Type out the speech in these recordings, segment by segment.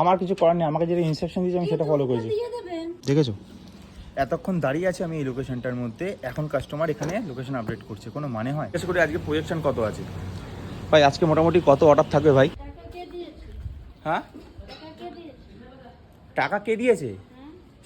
আমার কিছু করার নেই আমাকে যেটা ইনস্ট্রাকশন দিয়েছে আমি সেটা ফলো করেছি। দেখেছ? এতক্ষণ দাঁড়িয়ে আছে আমি এই লোকেশনটার মধ্যে এখন কাস্টমার এখানে লোকেশন আপডেট করছে কোনো মানে হয়? বিশেষ করে আজকে প্রজেকশন কত আছে? ভাই আজকে মোটামুটি কত অর্ডার থাকবে ভাই? টাকা কে দিয়েছে? হ্যাঁ? টাকা কে দিয়েছে? টাকা কে দিয়েছে?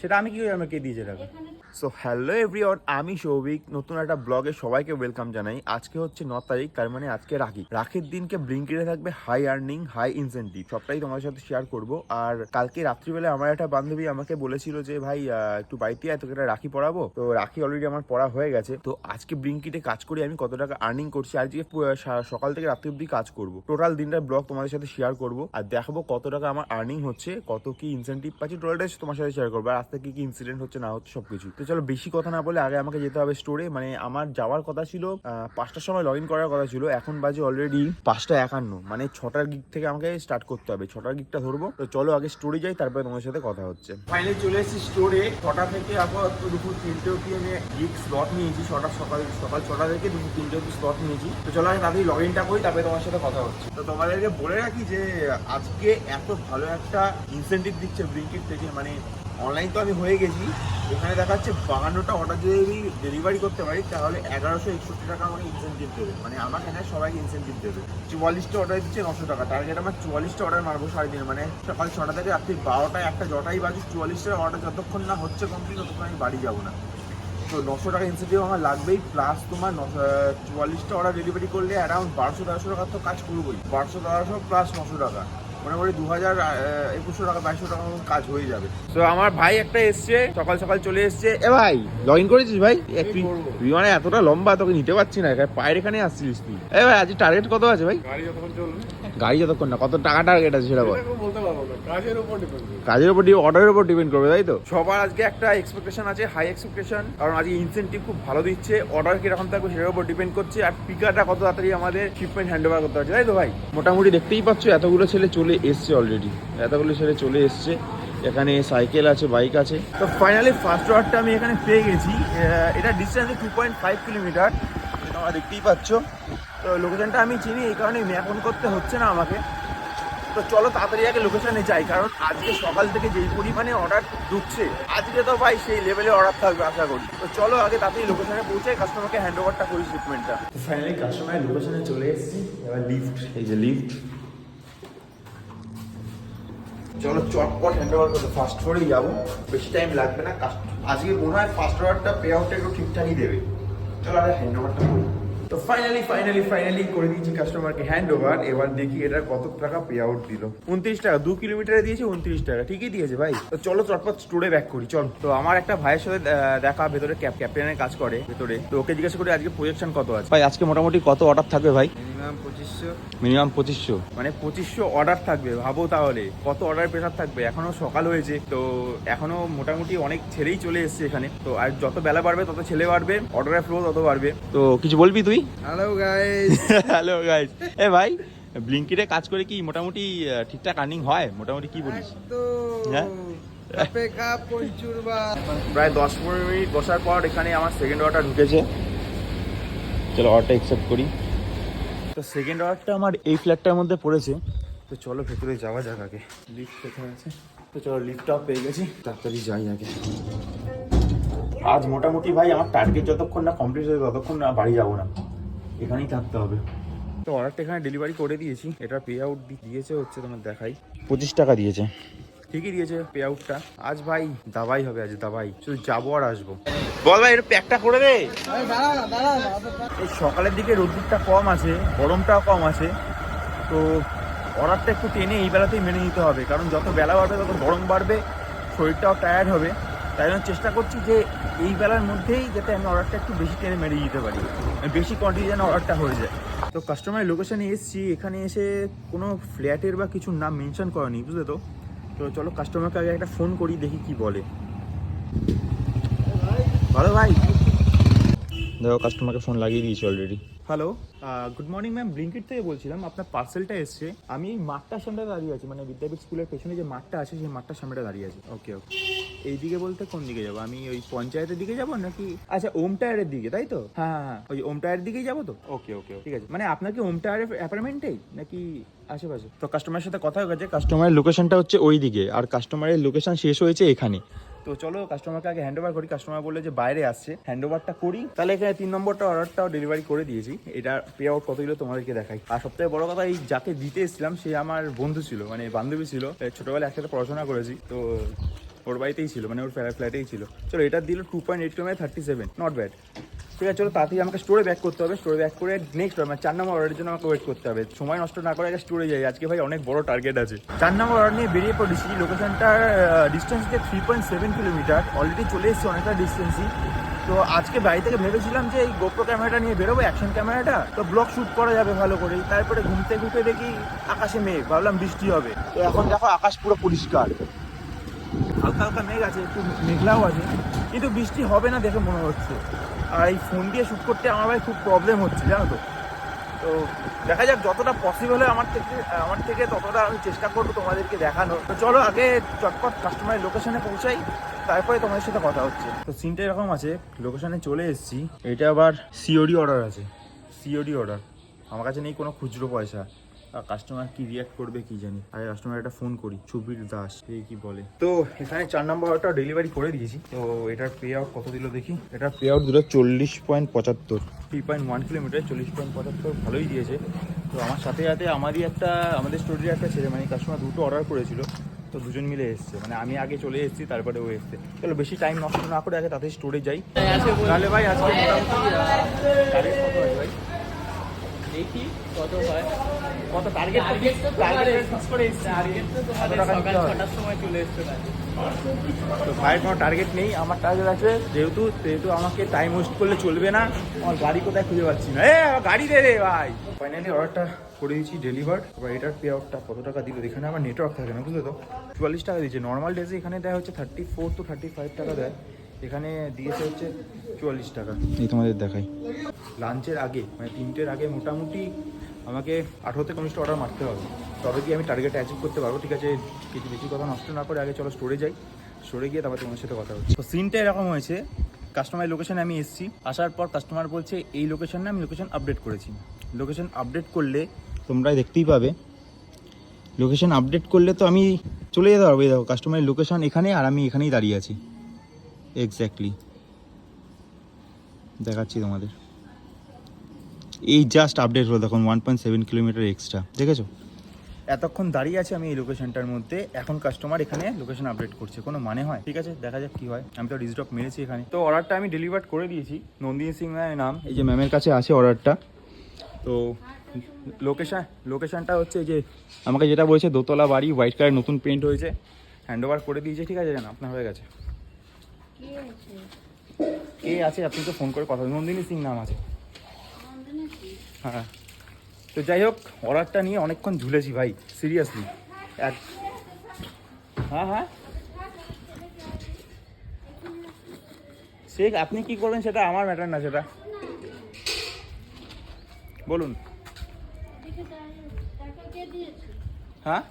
সেটা আমি কি আমার কে দিয়েছে টাকা? এখানে সো হ্যালো এভরিওয়ান আমি সৌভিক। নতুন একটা ব্লগে সবাইকে ওয়েলকাম জানাই। আজকে হচ্ছে ন তারিখ, তার মানে আজকে রাখি। রাখির দিনকে ব্লিঙ্কিটে থাকবে হাই আর্নিং হাই ইনসেন্টিভ সবটাই তোমাদের সাথে শেয়ার করব। আর কালকে রাত্রিবেলা আমার একটা বান্ধবী আমাকে বলেছিল যে, ভাই একটু বাড়িতে আয়, তোকে একটা রাখি পড়াবো? তো রাখি অলরেডি আমার পড়া হয়ে গেছে। তো আজকে ব্লিঙ্কিটে কাজ করি, আমি কত টাকা আর্নিং করছি আজকে সকাল থেকে রাত্রি অব্দি কাজ করব। টোটাল দিনটার ব্লগ তোমাদের সাথে শেয়ার করব। আর দেখাবো কত টাকা আমার আর্নিং হচ্ছে, কত কি ইনসেন্টিভ পাচ্ছি টোটালটাই তোমার সাথে শেয়ার করব। আর আজ থেকে কি কি ইনসিডেন্ট হচ্ছে, না হচ্ছে সবকিছু। তো চলো, বেশি কথা না বলে আগে আমাকে যেতে হবে স্টোরে মানে আমার যাওয়ার কথা ছিল পাঁচটার সময় লগ ইন করার কথা ছিল। এখন বাজে অলরেডি পাঁচটা একান্ন। মানে ছটার গিক থেকে আমাকে স্টার্ট করতে হবে। ছটার গিকটা ধরবো। তো চলো, আগে স্টোরে যাই, তারপরে তোমার সাথে কথা হচ্ছে। ফাইনালি চলে এসেছি স্টোরে ছটা থেকে আপাতত দুপুর তিনটে অব্দি আমি গিক স্লট নিয়েছি। ছটা, সকাল সকাল ছটা থেকে দুপুর তিনটে অব্দি স্লট নিয়েছি। তো চলো আমি তাড়াতাড়ি লগ ইনটা করি, তারপরে তোমার সাথে কথা হচ্ছে। তো তোমাদেরকে বলে রাখি যে, আজকে এত ভালো একটা ইনসেন্টিভ দিচ্ছে ব্লিঙ্কিট থেকে। মানে অনলাইন তো আমি হয়ে গেছি। এখানে দেখাচ্ছে বাহান্নটা অর্ডার যদি আমি ডেলিভারি করতে পারি, তাহলে এগারোশো একষট্টি টাকা আমাকে ইনসেন্টিভ দেবে। মানে আমার এখানে সবাইকে ইনসেন্টিভ দেবে। চুয়াল্লিশটা অর্ডার দিচ্ছে নশো টাকা। টার্গেট আমার চুয়াল্লিশটা অর্ডার মারবো সারাদিন। মানে সকাল ছটা থেকে রাত্রি বারোটায় একটা জটাই বাজে চুয়াল্লিশটা অর্ডার যতক্ষণ না হচ্ছে কমপ্লিট ততক্ষণ আমি বাড়ি যাব না। তো নশো টাকা ইনসেন্টিভ আমার লাগবেই। প্লাস তোমার চুয়াল্লিশটা অর্ডার ডেলিভারি করলে অ্যারাউন্ড বারোশো তেরোশো টাকার তো কাজ করবোই বারোশো তেরোশো প্লাস নশো টাকা। মোটামুটি দু হাজার একুশশো টাকা বাইশশো টাকা মতো কাজ হয়ে যাবে। তো আমার ভাই একটা এসছে সকাল সকাল চলে এসছে। এ ভাই লগ ইন করেছিস ভাই? এ, তুই তুই মানে এতটা লম্বা তোকে নিতে পারছি না। এখানে পায়ের এখানে আসছিস তুই। এ ভাই আজ টার্গেট কত আছে ভাই? গাড়ি যতক্ষণ চলবে। গাড়ি যতক্ষণ না কত টাকা টার্গেট আছে সেটা বল। কাজের উপর ডিপেন্ড কাজের উপর অর্ডারের উপর ডিপেন্ড করবে তাই তো? সবার আজকে একটা এক্সপেকটেশন আছে হাই এক্সপেকটেশন কারণ আজকে ইনসেন্টিভ খুব ভালো দিচ্ছে অর্ডার কীরকম থাকবে সেটার উপর ডিপেন্ড করছে আর পিকারটা কত তাড়াতাড়ি আমাদের শিপমেন্ট হ্যান্ড ওভার করতে পারছে তাই তো ভাই? মোটামুটি দেখতেই পাচ্ছ এতগুলো ছেলে চলে এসছে অলরেডি এতগুলো ছেলে চলে এসছে এখানে সাইকেল আছে বাইক আছে। তো ফাইনালি ফার্স্ট অর্ডারটা আমি এখানে পেয়ে গেছি এটা distance two point five kilometre তোমরা দেখতেই পাচ্ছ তো লোকেশনটা আমি চিনি এই কারণে ম্যাপ অন করতে হচ্ছে না আমাকে। তো চলো তাড়াতাড়ি আগে লোকেশনে যাই কারণ আজকে সকাল থেকে যেই পরিমাণে অর্ডার ঢুকছে আজকে তো ভাই সেই লেভেলে অর্ডার থাকবে আশা করি। তো চলো আগে তাড়াতাড়ি লোকেশনে পৌঁছে কাস্টমারকে হ্যান্ড ওভারটা করি শিপমেন্টটা তো ফাইনালি কাস্টমারের লোকেশনে চলে এসেছি এবার লিফট এই যে লিফট চলো চটপট হ্যান্ড ওভার করতে ফার্স্ট ফ্লোরেই যাব বেশি টাইম লাগবে না কাস্ট- আজকে মনে হয় ফার্স্ট অর্ডারটা পে আউটটা একটু ঠিকঠাকই দেবে। চলো আগে হ্যান্ড ওভারটা করি। তো ফাইনালি ফাইনালি ফাইনালি করে দিয়েছি কাস্টমারকে হ্যান্ড ওভার এবার দেখি এটা কত টাকা পে আউট দিল। উনত্রিশ টাকা দু কিলোমিটারে দিয়েছে উনত্রিশ টাকা। ঠিকই দিয়েছে ভাই। তো চলো চটপট স্টোরে ব্যাক করি চল। তো আমার একটা ভাইয়ের সাথে দেখা ভেতরে ক্যাপ ক্যাপ্টেনের কাজ করে ভেতরে। তো ওকে জিজ্ঞাসা করি আজকে প্রজেকশন কত আছে? ভাই আজকে মোটামুটি কত অর্ডার থাকবে ভাই? মিনিমাম পঁচিশশো। মিনিমাম পঁচিশশো। মানে পঁচিশশো অর্ডার থাকবে ভাবো তাহলে। কত অর্ডার প্রেশার থাকবে? এখনও সকাল হয়েছে তো এখনও মোটামুটি অনেক ছেলেই চলে এসছে এখানে। তো আর যত বেলা বাড়বে তত ছেলে বাড়বে অর্ডারের ফ্লো তত বাড়বে। তো কিছু বলবি তুই? হ্যালো গাইস হ্যালো গাইস এ ভাই ব্লিঙ্কিটে কাজ করে কি মোটামুটি ঠিকঠাক আর্নিং হয়? মোটামুটি কি বলিস? তো হ্যাঁ? প্রায় দশ পনেরো মিনিট বসার পর এখানে আমার সেকেন্ড অর্ডার ঢুকেছে। চলো অর্ডারটা অ্যাকসেপ্ট করি। তো সেকেন্ড অর্ডারটা আমার এই ফ্ল্যাটটার মধ্যে পড়েছে। তো চলো ভেতরে যাওয়া যাক আগে। লিফট কোথায় আছে? তো চলো লিফটটাও পেয়ে গেছি। তাড়াতাড়ি যাই আগে। আজ মোটামুটি ভাই আমার টার্গেট যতক্ষণ না কমপ্লিট হবে ততক্ষণ না বাড়ি যাব না। এখানেই থাকতে হবে। তো অর্ডারটা এখানে ডেলিভারি করে দিয়েছি। এটা পে আউট দিয়েছে হচ্ছে তোমার দেখাই। পঁচিশ টাকা দিয়েছে। ঠিকই দিয়েছে পে আউটটা আজ ভাই দাবাই হবে আজ দাবাই। শুধু যাব আর আসব। বল ভাই এটা প্যাকটা করে দে। এই সকালের দিকে রোদ্দুরটা কম আছে গরমটাও কম আছে। তো অর্ডারটা একটু টেনে এই বেলাতেই মেনে নিতে হবে। কারণ যত বেলা বাড়বে তত গরম বাড়বে শরীরটাও টায়ার্ড হবে। তাই জন্য চেষ্টা করছি যে এই বেলার মধ্যেই যাতে আমি অর্ডারটা একটু বেশি টেনে মেরে দিতে পারি। মানে বেশি কোয়ান্টিটি যেন অর্ডারটা হয়ে যায়। তো কাস্টমারের লোকেশানে এসেছি, এখানে এসে কোনো ফ্ল্যাটের বা কিছু নাম মেনশন করেনি, বুঝলে তো? তো চলো কাস্টমারকে আগে একটা ফোন করি, দেখি কি বলে। ভালো ভাই? দেখো কাস্টমারকে ফোন লাগিয়ে দিয়েছি already hello good morning ma'am Blinkit থেকে বলছিলাম আপনার পার্সেলটা এসছে। আমি এই মাঠটার সামনে দাঁড়িয়ে আছি মানে বিদ্যাপীঠ স্কুলের পেছনে যে মাঠটা আছে সেই মাঠটার সামনে দাঁড়িয়ে আছি। ওকে ওকে এই দিকে বলতে কোন দিকে যাব? আমি ওই পঞ্চায়েতের দিকে যাব নাকি? আচ্ছা ওম টায়ারের দিকে তাই তো? হ্যাঁ হ্যাঁ হ্যাঁ। ওই ওম টায়ারের দিকেই যাব তো? ওকে ওকে ঠিক আছে। মানে আপনার কি ওম টায়ারের অ্যাপার্টমেন্টেই নাকি আশেপাশে? তো কাস্টমারের সাথে কথা হয়ে গেছে কাস্টমারের লোকেশনটা হচ্ছে ওই দিকে আর কাস্টমারের লোকেশন শেষ হয়েছে এখানে। তো চলো কাস্টমারকে আগে হ্যান্ড ওভার করি। কাস্টমার বলে যে, বাইরে আসছে। হ্যান্ড ওভারটা করি। তাহলে এখানে তিন নম্বরটা অর্ডারটাও ডেলিভারি করে দিয়েছি। এটা পে আউট কত দিল তোমাদেরকে দেখাই। আর সবথেকে বড় কথা, এই যাকে দিতে এসেছিলাম, সে আমার বন্ধু ছিল মানে বান্ধবী ছিল। ছোটবেলায় একসাথে পড়াশোনা করেছি, তো ওর বাড়িতেই ছিল মানে ওর ফ্ল্যাটেই ছিল। চলো, এটা দিল two point eight kilometre thirty seven not bad ঠিক আছে, চলো তাড়াতাড়ি আমাকে স্টোরে ব্যাক করতে হবে স্টোরে ব্যাক করে নেক্সট মানে চার নম্বর অর্ডারের জন্য আমাকে ওয়েট করতে হবে। সময় নষ্ট না করে আগে স্টোরে যাই, আজকে ভাই অনেক বড় টার্গেট আছে। চার নম্বর অর্ডার নিয়ে বেরিয়ে পড়েছি লোকেশনটার ডিস্টেন্স থেকে three point seven kilometre already চলে এসেছে অনেকটা ডিস্টেন্সই তো আজকে বাড়ি থেকে ভেবেছিলাম যে এই গোপ্রো ক্যামেরাটা নিয়ে বেরোবো অ্যাকশন ক্যামেরাটা তো ব্লগ শ্যুট করা যাবে ভালো করে তারপরে ঘুমতে ঘুরতে দেখি আকাশে মেঘ, ভাবলাম বৃষ্টি হবে। তো এখন দেখো আকাশ পুরো পরিষ্কার। হালকা হালকা মেঘ আছে, একটু মেঘলাও আছে, কিন্তু বৃষ্টি হবে না দেখে মনে হচ্ছে। আর এই ফোন দিয়ে শ্যুট করতে আমার ভাই খুব প্রবলেম হচ্ছে, জানো তো। তো দেখা যাক যতটা পসিবল হয় আমার থেকে আমার থেকে ততটা আমি চেষ্টা করব তোমাদেরকে দেখানো তো চলো আগে চটপট কাস্টমারের লোকেশনে পৌঁছাই, তারপরে তোমাদের সাথে কথা হচ্ছে। তো সিনটা এরকম আছে লোকেশনে চলে এসেছি। এটা আবার সিওডি অর্ডার আছে সিওডি অর্ডার আমার কাছে নেই কোনো খুচরো পয়সা। কাস্টমার কি রিয়াক্ট করবে কি জানি। আর কাস্টমার একটা ফোন করি, সুবীর দাস এই কি বলে। তো এখানে চার নম্বর অর্ডারটা ডেলিভারি করে দিয়েছি। তো এটার পে আউট কত দিল দেখি? এটার পে আউট দিল চল্লিশ পয়েন্ট পঁচাত্তর। থ্রি পয়েন্ট ওয়ান কিলোমিটার চল্লিশ পয়েন্ট পঁচাত্তর ভালোই দিয়েছে। তো আমার সাথে সাথে আমারই একটা, আমাদের স্টোরির একটা ছেলে মানে কাস্টমার দুটো অর্ডার করেছিল। তো দুজন মিলে এসছে। মানে আমি আগে চলে এসেছি, তারপরে ও এসছে। চলো, বেশি টাইম নষ্ট না করে আগে তাতে স্টোরে যাই। তাহলে ভাই আজকে মোটামুটি আহ, target কত আছে ভাই দেখি কত হয়। কত টার্গেট টার্গেট তো টার্গেট ফিক্স করে এসেছি। টার্গেট তো তোমাদের সকাল দিতে সময় চলে এসছে তো ভাইয়ের কোনো টার্গেট নেই। আমার টার্গেট আছে যেহেতু সেহেতু আমাকে টাইম ওয়েস্ট করলে চলবে না। আমার গাড়ি কোথায় খুঁজে পাচ্ছি না। এ গাড়ি দে রে ভাই। ফাইনালি অর্ডারটা করে দিয়েছি ডেলিভার এবার এটার পে আউটটা কত টাকা দিল? এখানে আমার নেটওয়ার্ক থাকে না বুঝলে তো? চুয়াল্লিশ টাকা দিয়েছে। নর্মাল ডেজে এখানে দেয় হচ্ছে thirty four to thirty five টাকা দেয়। এখানে দিয়েছে হচ্ছে চুয়াল্লিশ টাকা। এই তোমাদের দেখাই। লাঞ্চের আগে মানে তিনটের আগে মোটামুটি আমাকে আঠেরো থেকে উনিশটা অর্ডার মারতে হবে। তবে কি আমি টার্গেট অ্যাচিভ করতে পারব? ঠিক আছে কিছু বেশি কথা নষ্ট না করে আগে চলো স্টোরে যাই। স্টোরে গিয়ে তারপর তোমার সাথে কথা হচ্ছে তো সিনটা এরকম হয়েছে কাস্টমার লোকেশনে আমি এসেছি। আসার পর কাস্টমার বলছে এই লোকেশনে আমি লোকেশন আপডেট করেছি। লোকেশন আপডেট করলে তোমরা দেখতেই পাবে। লোকেশন আপডেট করলে তো আমি চলে যেতে পারব। এই দেখো কাস্টমারের লোকেশন এখানে আর আমি এখানেই দাঁড়িয়ে আছি। এক্স্যাক্টলি দেখাচ্ছি তোমাদের। এই জাস্ট আপডেট হলো দেখুন one point seven kilometre extra দেখেছ? এতক্ষণ দাঁড়িয়ে আছে আমি এই লোকেশনটার মধ্যে এখন কাস্টমার এখানে লোকেশন আপডেট করছে কোনো মানে হয়? ঠিক আছে দেখা যাক কি হয়। আমি তো রিজড্রপ মেরেছি এখানে। তো অর্ডারটা আমি ডেলিভার করে দিয়েছি নন্দিনী সিং ম্যামের নাম এই যে ম্যামের কাছে আছে অর্ডারটা তো লোকেশন লোকেশনটা হচ্ছে যে আমাকে যেটা বলেছে দোতলা বাড়ি হোয়াইট কালার নতুন পেন্ট হয়েছে হ্যান্ড ওভার করে দিয়েছে ঠিক আছে জান? আপনার হয়ে গেছে। কে আছে? আপনি তো ফোন করে কথা নন্দিনী সিং নাম আছে। হ্যাঁ। তো যাই হোক অর্ডারটা নিয়ে অনেকক্ষণ ঝুলেছি ভাই সিরিয়াসলি। এক হ্যাঁ হ্যাঁ। সে আপনি কি করবেন সেটা আমার ম্যাটার না সেটা। বলুন। টাকা কে দিয়েছে? হ্যাঁ?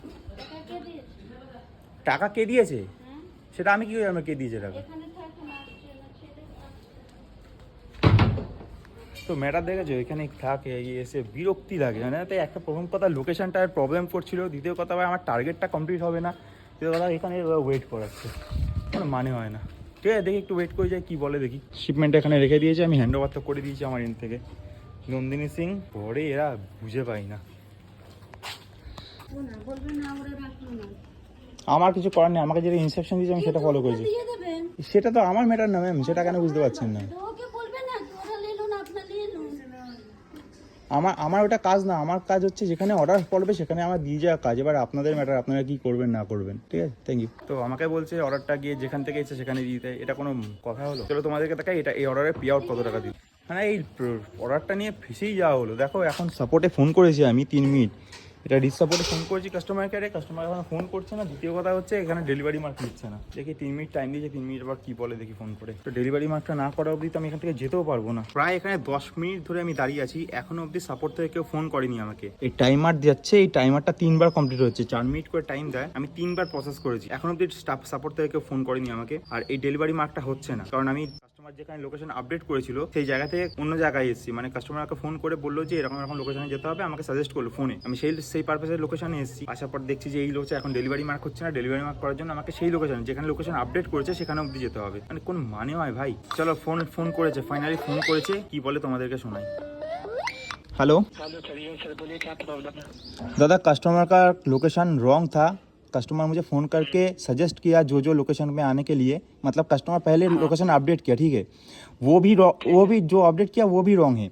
টাকা কে দিয়েছে? হ্যাঁ। সেটা আমি কি করে কে দিয়েছে টাকা এখানে থাকুন আসছে না ছেড়ে তো ম্যাটার দেখেছ এখানে থাকে এসে বিরক্তি লাগে মানে তাই একটা প্রথম কথা লোকেশনটা প্রবলেম করছিল দ্বিতীয় কথা ভাই আমার টার্গেটটা কমপ্লিট হবে না তৃতীয় কথা এখানে ওয়েট করাচ্ছে কোনো মানে হয় না। ঠিক আছে দেখি একটু ওয়েট করে যাই কী বলে দেখি। শিপমেন্ট এখানে রেখে দিয়েছে আমি হ্যান্ড ওভার তো করে দিয়েছি আমার এন থেকে। নন্দিনী সিং পরে এরা বুঝে পাই না। আমরা কিছু করার নেই আমাকে যেটা ইনস্ট্রাকশন দিয়েছে আমি সেটা ফলো করেছি। সেটা তো আমার ম্যাটার না ম্যাম সেটা কেন বুঝতে পারছেন না ওরা নিলুন আপনার নিয়ে লুন আমার আমার ওটা কাজ না, আমার কাজ হচ্ছে যেখানে অর্ডার পড়বে সেখানে আমার দিয়ে যাওয়া কাজ। এবার আপনাদের ম্যাটার আপনারা কি করবেন, না করবেন, ঠিক আছে? থ্যাংক ইউ তো আমাকে বলছে অর্ডারটা গিয়ে যেখান থেকে এসে সেখানে দিতে এটা কোনো কথা হলো? চলো তোমাদেরকে দেখাই, এটা এই অর্ডারের পে আউট কত টাকা দিই মানে এই অর্ডারটা নিয়ে ফেসেই যাওয়া হলো। দেখো এখন সাপোর্টে ফোন করেছি আমি তিন মিনিট। এটা রিচ সাপোর্টে ফোন করেছি কাস্টমার কেয়ারে কাস্টমার এখন ফোন করছে না। দ্বিতীয় কথা হচ্ছে এখানে ডেলিভারি মার্ক নিচ্ছে না। দেখি তিন মিনিট টাইম দিয়েছে, তিন মিনিট আবার কি বলে দেখি ফোন করে। তো ডেলিভারি মার্কটা না করা অবধি তো আমি এখান থেকে যেতেও পারব না। প্রায় এখানে দশ মিনিট ধরে আমি দাঁড়িয়ে আছি। এখনও অবধি সাপোর্ট থেকে কেউ ফোন করেনি আমাকে। এই টাইমার যাচ্ছে, এই টাইমারটা তিনবার কমপ্লিট হচ্ছে চার মিনিট করে টাইম দেয়। আমি তিনবার প্রসেস করেছি। এখন অবধি স্টাফ সাপোর্ট থেকে কেউ ফোন করেনি আমাকে। আর এই ডেলিভারি মার্কটা হচ্ছে না। কারণ আমি কাস্টমার যেখানে লোকেশন আপডেট করেছিল সেই জায়গা থেকে অন্য জায়গায় এসেছি মানে কাস্টমারকে ফোন করে বললো যে এরকম এরকম লোকেশনে যেতে হবে আমাকে সাজেস্ট করলো ফোনে আমি সেই সেই পারপাসের লোকেশনে এসেছি আসার পর দেখছি যে এই লোকটা এখন ডেলিভারি মার্ক হচ্ছে না ডেলিভারি মার্ক করার জন্য আমাকে সেই লোকেশন যেখানে লোকেশন আপডেট করেছে সেখানে অবধি যেতে হবে মানে কোন মানে হয় ভাই চলো ফোন ফোন করেছে ফাইনালি ফোন করেছে কি বলে তোমাদেরকে শোনাই हेलो हेलो करिए सर बोलिए क्या प्रॉब्लम है दादा कस्टमर का लोकेशन रॉन्ग था कस्टमर मुझे फ़ोन करके सजेस्ट किया जो जो लोकेशन में आने के लिए। मतलब कस्टमर पहले लोकेशन अपडेट किया ठीक है? वो भी वो भी जो अपडेट किया वो भी रॉन्ग है।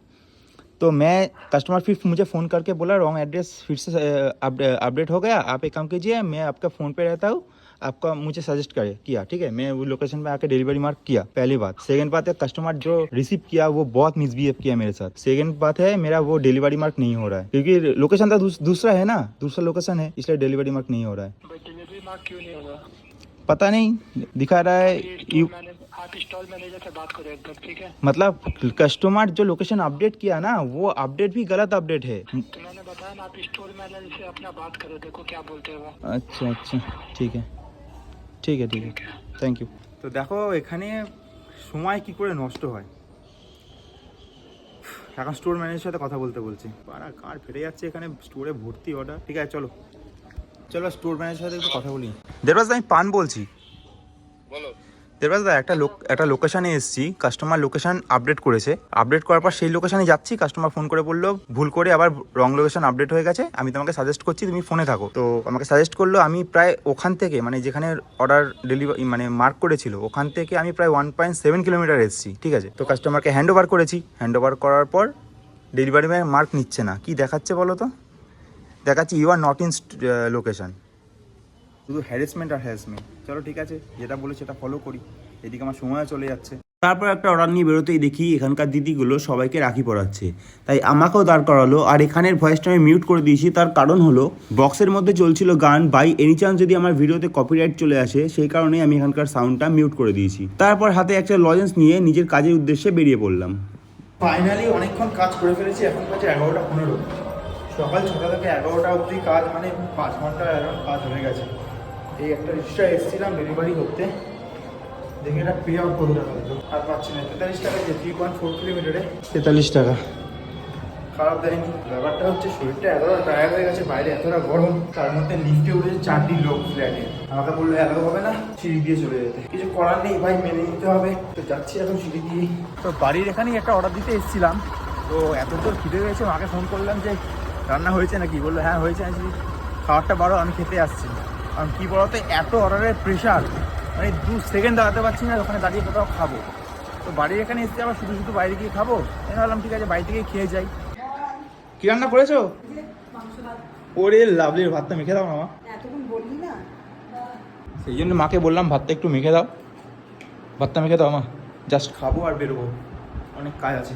तो मैं कस्टमर फिर मुझे फ़ोन करके बोला रॉन्ग एड्रेस फिर से अपडेट हो गया। आप एक काम कीजिए मैं आपका फ़ोन पे रहता हूँ। आपका मुझे सजेस्ट करे किया ठीक है? मैं वो लोकेशन पे आके डिलीवरी मार्क किया पहली बात। सेकंड बात है कस्टमर जो रिसीव किया वो बहुत मिसबिहेव किया मेरे साथ। सेकंड बात है मेरा वो डिलीवरी मार्क नहीं हो रहा है। क्योंकि लोकेशन था दूस, दूसरा है ना? दूसरा लोकेशन है इसलिए डिलीवरी मार्क नहीं हो रहा है। पता नहीं दिखा रहा है यू आप से बात ठीक है? मतलब कस्टमर जो लोकेशन अपडेट किया ना वो अपडेट भी गलत अपडेट है। तो मैंने बताया ना आप से अपना बात करो देखो क्या बोलते अच्छा अच्छा ठीक है। ঠিক আছে ঠিক আছে। থ্যাংক ইউ তো দেখো এখানে সময় কি করে নষ্ট হয়? এখন স্টোর ম্যানেজারের সাথে কথা বলতে বলছি। পাড়া কার ফেটে যাচ্ছে এখানে? স্টোরে ভর্তি অর্ডার ঠিক আছে চলো। চলো স্টোর ম্যানেজারের সাথে একটু কথা বলি। দেবরাজ আমি পান বলছি। বলো। দেবরাজ দা একটা লোক একটা লোকেশানে এসেছি কাস্টমার লোকেশন আপডেট করেছে। আপডেট করার পর সেই লোকেশানে যাচ্ছি কাস্টমার ফোন করে বলল, ভুল করে আবার রং লোকেশন আপডেট হয়ে গেছে, আমি তোমাকে সাজেস্ট করছি তুমি ফোনে থাকো। তো আমাকে সাজেস্ট করল, আমি প্রায় ওখান থেকে মানে যেখানে অর্ডার ডেলিভারি মানে মার্ক করেছিল, ওখান থেকে আমি প্রায় ওয়ান পয়েন্ট সেভেন কিলোমিটার এসেছি, ঠিক আছে? তো কাস্টমারকে হ্যান্ড ওভার করেছি। হ্যান্ড ওভার করার পর ডেলিভারি ম্যান মার্ক নিচ্ছে না। কি দেখাচ্ছে বলো তো? দেখাচ্ছি you are not in location শুধু হ্যারাসমেন্ট আর হ্যারাসমেন্ট চলো ঠিক আছে, যেটা বলে সেটা ফলো করি। এদিকে আমার সময় চলে যাচ্ছে। তারপর একটা অর্ডার নিয়ে বেরোতেই দেখি এখানকার দিদিগুলো সবাইকে রাখি পড়াচ্ছে তাই আমাকেও দাঁড় করালো, আর এখানের ভয়েসটা আমি মিউট করে দিয়েছি। তার কারণ হলো বক্সের মধ্যে চলছিল গান। বাই এনি চান্স যদি আমার ভিডিওতে কপিরাইট চলে আসে, সেই কারণেই আমি এখানকার সাউন্ডটা মিউট করে দিয়েছি। তারপর হাতে একটা লজেন্স নিয়ে নিজের কাজের উদ্দেশ্যে বেরিয়ে পড়লাম। ফাইনালি অনেকক্ষণ কাজ করে ফেলেছি, এখন বাজে এগারোটা পনেরো। সকাল ছটা থেকে এগারোটা অবধি কাজ মানে পাঁচ ঘণ্টা কাজ হয়ে গেছে। এই একটা রিক্সা এসেছিলাম ডেলিভারি করতে। দেখি এটা পে আউট কত টাকা দিল আর পাচ্ছি না তেতাল্লিশ টাকা যে থ্রি পয়েন্ট ফোর কিলোমিটারে তেতাল্লিশ টাকা। খারাপ দেয়নি ব্যাপারটা হচ্ছে শরীরটা এতটা টায়ার্ড হয়ে গেছে বাইরে এতটা গরম তার মধ্যে লিফটে উঠেছে চারটি লোক ফ্ল্যাটে আমাকে বলল এত হবে না? সিঁড়ি দিয়ে চলে যেতে। কিছু করার নেই ভাই মেনে নিতে হবে। তো যাচ্ছি এখন সিঁড়ি দিয়ে। তো বাড়ির এখানেই একটা অর্ডার দিতে এসেছিলাম। তো এত দূর খিদে হয়েছে মাকে ফোন করলাম যে রান্না হয়েছে নাকি? বলল হ্যাঁ হয়েছে আমি খাবারটা বারো আমি খেতে আসছি। কারণ কী বলতো এত অর্ডারের প্রেশার মানে দু সেকেন্ড দাঁড়াতে পারছি না ওখানে দাঁড়িয়ে কোথাও খাব। তো বাড়ির এখানে এসে আবার শুধু শুধু বাইরে গিয়ে খাব? আমি ভাবলাম ঠিক আছে বাড়ি থেকে খেয়ে যাই। কি রান্না করেছ? ওরে লাভলির ভাতটা মেখে দাও না মা। এতক্ষণ বললি না? সেই জন্য মাকে বললাম ভাতটা একটু মেখে দাও। ভাতটা মেখে দাও মা জাস্ট খাব আর বেরোবো। অনেক কাজ আছে।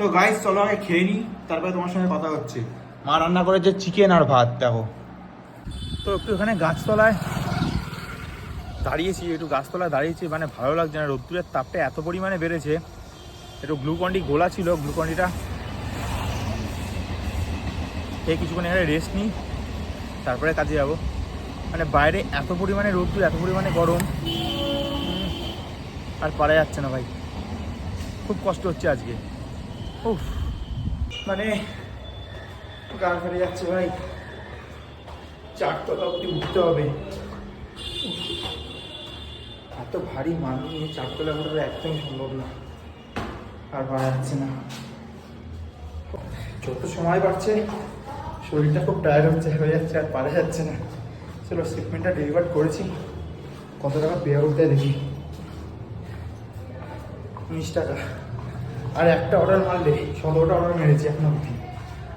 তো গাইস চলো আগে খেয়ে নিই তারপরে তোমার সঙ্গে কথা হচ্ছে। মা রান্না করেছে চিকেন আর ভাত দেখো। তো একটু এখানে গাছতলায় দাঁড়িয়েছি, একটু গাছতলায় দাঁড়িয়েছি মানে ভালো লাগছে না। রোদ্দুরের তাপটা এত পরিমাণে বেড়েছে। একটু গ্লুকন্ডি গোলা ছিল, গ্লুকন্ডিটা। খেয়ে কিছুক্ষণ এখানে রেস্ট নিই, তারপরে কাজে যাব। মানে বাইরে এত পরিমাণে রোদ্দুর, এত পরিমাণে গরম। আর পারা যাচ্ছে না ভাই। খুব কষ্ট হচ্ছে আজকে। উফ। মানে গা ফেলে যাচ্ছে ভাই। চারতলা অব্দি উঠতে হবে। এত ভারী মানুষ নিয়ে চারতলা ওঠাটা একদমই সম্ভব না। আর পারা যাচ্ছে না। যত সময় বাড়ছে, শরীরটা খুব টায়ার্ড হচ্ছে, হয়ে যাচ্ছে, আর পারা যাচ্ছে না। চলো শিপমেন্টটা ডেলিভার করেছি। কত টাকা পে আউট দেয় দেখি। উনিশ টাকা। আর একটা অর্ডার মারলে সতেরোটা অর্ডার মেরেছি এখন অবধি।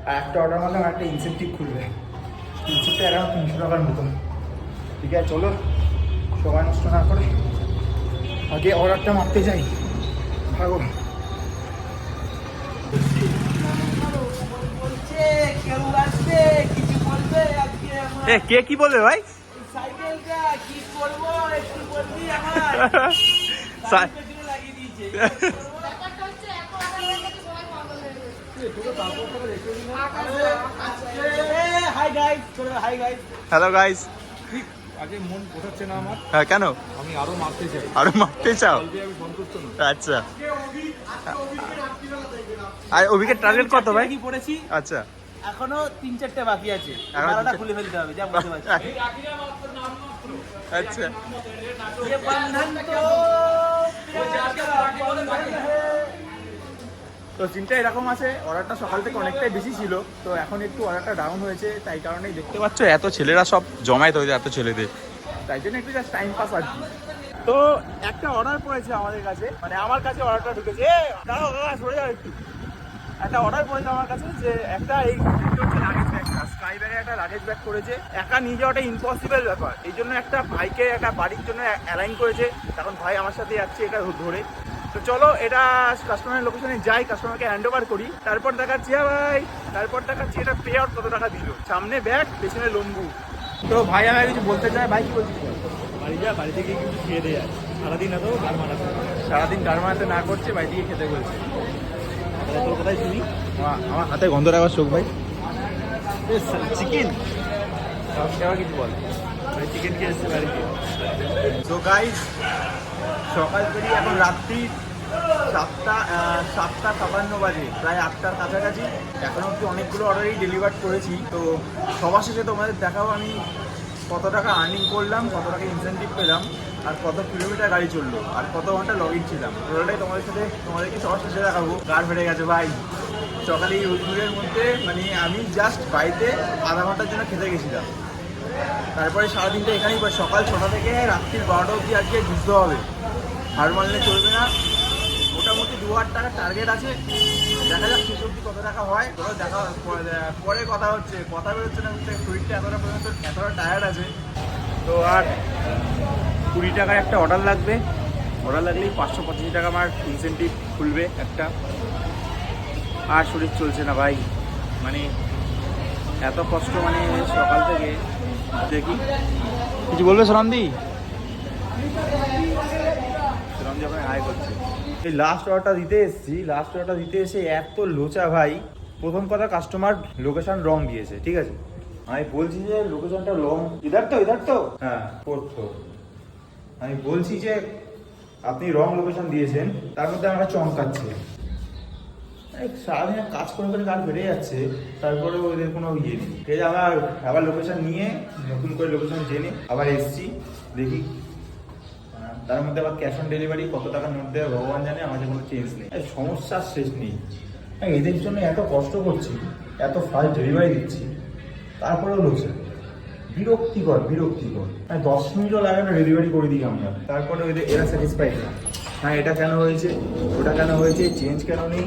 আর একটা অর্ডার মারলে আমার একটা ইনসেন্টিভ খুলবে। ইনসেন্টটা অ্যারাউন্ড তিনশো টাকার মতন। ঠিক আছে চলো সময় নষ্ট না করে। আগে অর্ডারটা মারতে যাই। ভাগো। বলছে কেউ আসবে কিছু বলবে লাগবে আজকে আমার এ কে কি বলবে ভাই? সাইকেলটা কি করব একটু বলবি আমার। লাগিয়ে দিয়েছে ব্যাপারটা হচ্ছে এখন আমার কাছে সবাই পাগল হয়ে গেছে hi guys hi guys hello guys মন হ্যাঁ কেন? আমি আরও চাই চাও? আচ্ছা। ভাই কি পড়েছি আচ্ছা। তিন চারটে বাকি আছে। খুলে ফেলতে হবে আচ্ছা।, আচ্ছা। তো চিন্তা এরকম আছে অর্ডারটা সকাল থেকে অনেকটাই বেশি ছিল তো এখন একটু অর্ডারটা ডাউন হয়েছে তাই কারণেই দেখতে পাচ্ছ। এত ছেলেরা সব জমায়েত হয়েছে এত ছেলেদের। তাই জন্য একটু জাস্ট টাইম পাস আর কি। তো একটা অর্ডার পড়েছে আমাদের কাছে মানে আমার কাছে অর্ডারটা ঢুকেছে। এ দাঁড়াও দাদা সরে যাও একটু। একটা অর্ডার পড়েছে আমার কাছে যে একটা এই হচ্ছে লাগেজ ব্যাগটা স্কাই ব্যাগে একটা লাগেজ ব্যাগ করেছে একা নিয়ে যাওয়াটা ইম্পসিবল ব্যাপার। এই জন্য একটা ভাইকে একটা বাড়ির জন্য অ্যালাইন করেছে। এখন ভাই আমার সাথে যাচ্ছে এটা ধরে। তো চলো এটা কাস্টমারের লোকেশনে যাই কাস্টমারকে হ্যান্ড ওভার করি। তারপর দেখাচ্ছি হ্যাঁ ভাই। তারপর দেখাচ্ছি এটা পে আউট কত টাকা দিল। সামনে ব্যাগ পেছনে লম্বু। তো ভাই আমাকে কিছু বলতে চাই ভাই কি বলছিস? বাড়ি যা বাড়ি থেকে কিন্তু খেয়ে দিয়ে যায় সারাদিন এত গার মারাতে। সারাদিন গার মারাতে না করছে বাড়ি থেকে খেতে বলছে। তোর কোথায় শুনি। আমার- আমার হাতে গন্ধ রাখার শোক ভাই। চিকেন আবার কিছু বল। চিকেন খেয়ে এসছে বাড়িতে তো গাইস সকাল থেকে এখন রাত্রি সাতটা সাতটা ছাপান্ন বাজে, প্রায় আটটার কাছাকাছি। এখন অব্দি অনেকগুলো অর্ডারই ডেলিভার করেছি। তো সবার শেষে তোমাদের দেখাবো আমি কত টাকা আর্নিং করলাম, কত টাকা ইনসেন্টিভ পেলাম, আর কত কিলোমিটার গাড়ি চলল, আর কত ঘণ্টা লগ ইন ছিলাম। টোটালটাই তোমাদের সাথে, তোমাদেরকে সবার শেষে দেখাবো। কার বেড়ে গেছে, ভাই। সকালে এই রোদ্দুরের মধ্যে মানে আমি জাস্ট বাড়িতে আধা ঘণ্টার জন্য খেতে গেছিলাম। তারপরে সারাদিনটা এখানেই সকাল ছটা থেকে রাত্রির বারোটা অবধি আজকে ঘুরতে হবে। হার মানলে চলবে না। মোটামুটি দু হাজার টাকার টার্গেট আছে। দেখা যাক শেষ অবধি কত টাকা হয়। তোরা দেখা পরে- কথা হচ্ছে। কথা বেরোচ্ছে না বুঝতে শরীরটা এতটা পর্যন্ত এতটা টায়ার্ড আছে। তো আর কুড়ি টাকার একটা অর্ডার লাগবে। অর্ডার লাগলেই পাঁচশো পঁচাশি টাকা আমার ইনসেন্টিভ খুলবে একটা। আর শরীর চলছে না ভাই। মানে এত কষ্ট মানে সকাল থেকে দেখি। কিছু বলবে সরমদি? সরমদি ওখানে হাই করছে। এই লাস্ট অর্ডারটা দিতে এসেছি। লাস্ট অর্ডারটা দিতে এসে এত লোচা ভাই। প্রথম কথা কাস্টমার লোকেশন রং দিয়েছে, ঠিক আছে? আমি বলছি যে লোকেশনটা রং ইধার তো ইধার তো? হ্যাঁ ফোর্থ আমি বলছি যে আপনি রং লোকেশন দিয়েছেন। তার মধ্যে আমরা চমকাচ্ছে। সারাদিন কাজ করে করে কাজ বেড়ে যাচ্ছে তারপরে ওদের কোনো ইয়ে নেই। ঠিক আবার আবার লোকেশন নিয়ে নতুন করে লোকেশন জেনে আবার এসছি দেখি। তার মধ্যে আবার ক্যাশ অন ডেলিভারি কত টাকা নোট দেয় ভগবান জানে আমাদের কোনো চেঞ্জ নেই। সমস্যার শেষ নেই। হ্যাঁ, এদের জন্য এত কষ্ট করছি এত ফাস্ট ডেলিভারি দিচ্ছি তারপরেও লোকসান। বিরক্তিকর বিরক্তিকর। হ্যাঁ দশ মিনিটও লাগে না ডেলিভারি করে দিই আমরা। তারপরে ওদের এরা স্যাটিসফাইড না। হ্যাঁ এটা কেন হয়েছে? ওটা কেন হয়েছে? চেঞ্জ কেন নেই?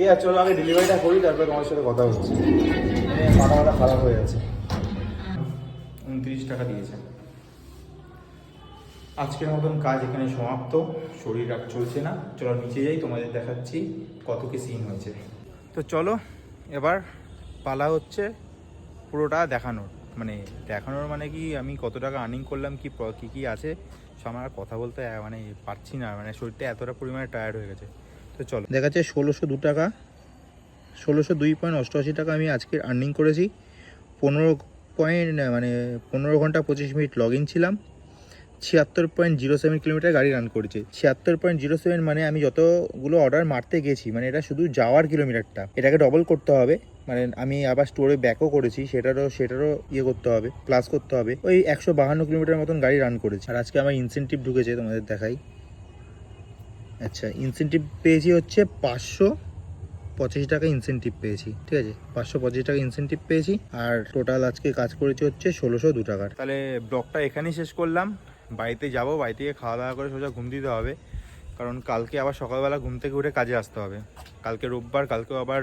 এই আর চলো, আগে ডেলিভারিটা করি, তারপরে তোমার সাথে কথা হচ্ছে। মাথা মাথা খারাপ হয়ে গেছে। উনত্রিশ টাকা দিয়েছে। আজকের মতন কাজ এখানে সমাপ্ত। শরীর আর চলছে না। চলো, নিচে যাই, তোমাদের দেখাচ্ছি কত কি সিন হয়েছে। তো চলো, এবার পালা হচ্ছে পুরোটা দেখানোর। মানে দেখানোর মানে কি, আমি কত টাকা আর্নিং করলাম, কি কি কি আছে? সব আমার কথা বলতে মানে পারছি না মানে শরীরটা এতটা পরিমাণে টায়ার্ড হয়ে গেছে। তো চলো। দেখা যাচ্ছে ষোলোশো দু টাকা, ষোলোশো দুই পয়েন্ট অষ্টআশি টাকা আমি আজকে আর্নিং করেছি। পনেরো পয়েন্ট মানে পনেরো ঘণ্টা পঁচিশ মিনিট লগ ইন ছিলাম। ছিয়াত্তর পয়েন্ট জিরো সেভেন কিলোমিটার গাড়ি রান করেছে। ছিয়াত্তর পয়েন্ট জিরো সেভেন মানে আমি যতগুলো অর্ডার মারতে গেছি মানে এটা শুধু যাওয়ার কিলোমিটারটা, এটাকে ডবল করতে হবে। মানে আমি আবার স্টোরে ব্যাকও করেছি, সেটারও সেটারও ইয়ে করতে হবে প্লাস করতে হবে। ওই একশো বাহান্ন কিলোমিটার মতন গাড়ি রান করেছি। আর আজকে আমার ইনসেন্টিভ ঢুকেছে তোমাদের দেখাই। আচ্ছা ইনসেন্টিভ পেয়েছি হচ্ছে পাঁচশো পঁচাশি টাকা ইনসেন্টিভ পেয়েছি, ঠিক আছে? পাঁচশো পঁচাশি টাকা ইনসেন্টিভ পেয়েছি, আর টোটাল আজকে কাজ করেছি হচ্ছে ষোলোশো দু টাকার। তাহলে ব্লগটা এখানেই শেষ করলাম। বাড়িতে যাব, বাড়ি থেকে খাওয়া দাওয়া করে সোজা ঘুম দিতে হবে। কারণ কালকে আবার সকালবেলা ঘুম থেকে উঠে কাজে আসতে হবে। কালকে রোববার, কালকেও আবার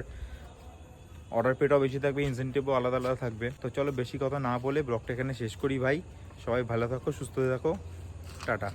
অর্ডার পেটাও বেশি থাকবে ইনসেন্টিভও আলাদা আলাদা থাকবে। তো চলো বেশি কথা না বলে ব্লগটা এখানে শেষ করি ভাই। সবাই ভালো থাকো, সুস্থ থাকো। টাটা।